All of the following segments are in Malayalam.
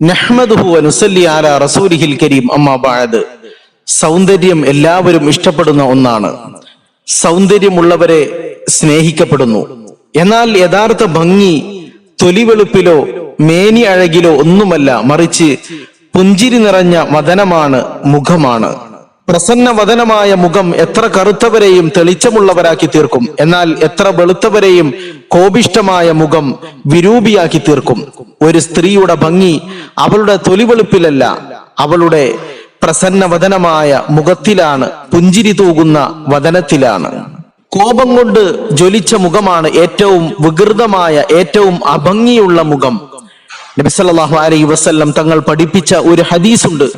നഹ്മദുഹു റസൂലിഹിൽ കരീം. സൗന്ദര്യം എല്ലാവരും ഇഷ്ടപ്പെടുന്ന ഒന്നാണ്. സൗന്ദര്യമുള്ളവരെ സ്നേഹിക്കപ്പെടുന്നു. എന്നാൽ യഥാർത്ഥ ഭംഗി തൊലിവെളുപ്പിലോ മേനി അഴകിലോ ഒന്നുമല്ല മറിച്ച് പുഞ്ചിരി നിറഞ്ഞ മദനമാണ് മുഖമാണ്. പ്രസന്ന വദനമായ മുഖം എത്ര കറുത്തവരെയും തെളിച്ചമുള്ളവരാക്കി തീർക്കും. എന്നാൽ എത്ര വെളുത്തവരെയും കോപിഷ്ടമായ മുഖം വിരൂപിയാക്കി തീർക്കും. ഒരു സ്ത്രീയുടെ ഭംഗി അവളുടെ തൊലിവെളുപ്പിലല്ല അവളുടെ പ്രസന്ന വദനമായ മുഖത്തിലാണ് പുഞ്ചിരി തൂകുന്ന വദനത്തിലാണ്. കോപം കൊണ്ട് ജ്വലിച്ച മുഖമാണ് ഏറ്റവും വികൃതമായ ഏറ്റവും അഭംഗിയുള്ള മുഖം. നബിസല്ലാഹു അലൈഹി വസ്ല്ലം തങ്ങൾ പഠിപ്പിച്ച ഒരു ഹദീസുണ്ട്.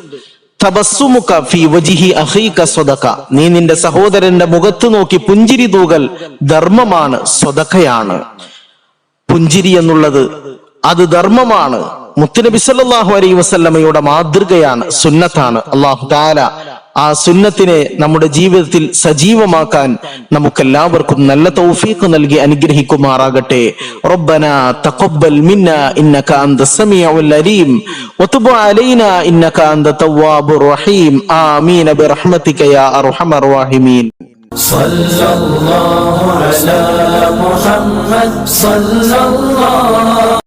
തബസ്സുമുക ഫീ വജിഹി അഖീക സ്വദഖ നീ നിന്റെ സഹോദരന്റെ മുഖത്ത് നോക്കി പുഞ്ചിരി തൂകൽ ധർമ്മമാണ് സ്വതക്കയാണ് പുഞ്ചിരി എന്നുള്ളത് അത് ധർമ്മമാണ്. മുത്തുനബി സല്ലാഹു അലൈ വസല്ലമയുടെ മാതൃകയാണ് സുന്നത്താണ്. അള്ളാഹു താല ആ സുന്നത്തിനെ നമ്മുടെ ജീവിതത്തിൽ സജീവമാക്കാൻ നമുക്കെല്ലാവർക്കും നല്ല തൗഫീഖ് നൽകി അനുഗ്രഹിക്കുമാറാകട്ടെ റബ്ബന തഖബ്ബൽ മിന്ന ഇന്നക അന്ത സമീഉൽ അലീം വതുബ് അലൈനാ ഇന്നക അന്ത തവ്വാബുർ റഹീം ആമീൻ ബിറഹ്മതിക യാ അർഹമർ റഹീമീൻ صلى الله على محمد صلى الله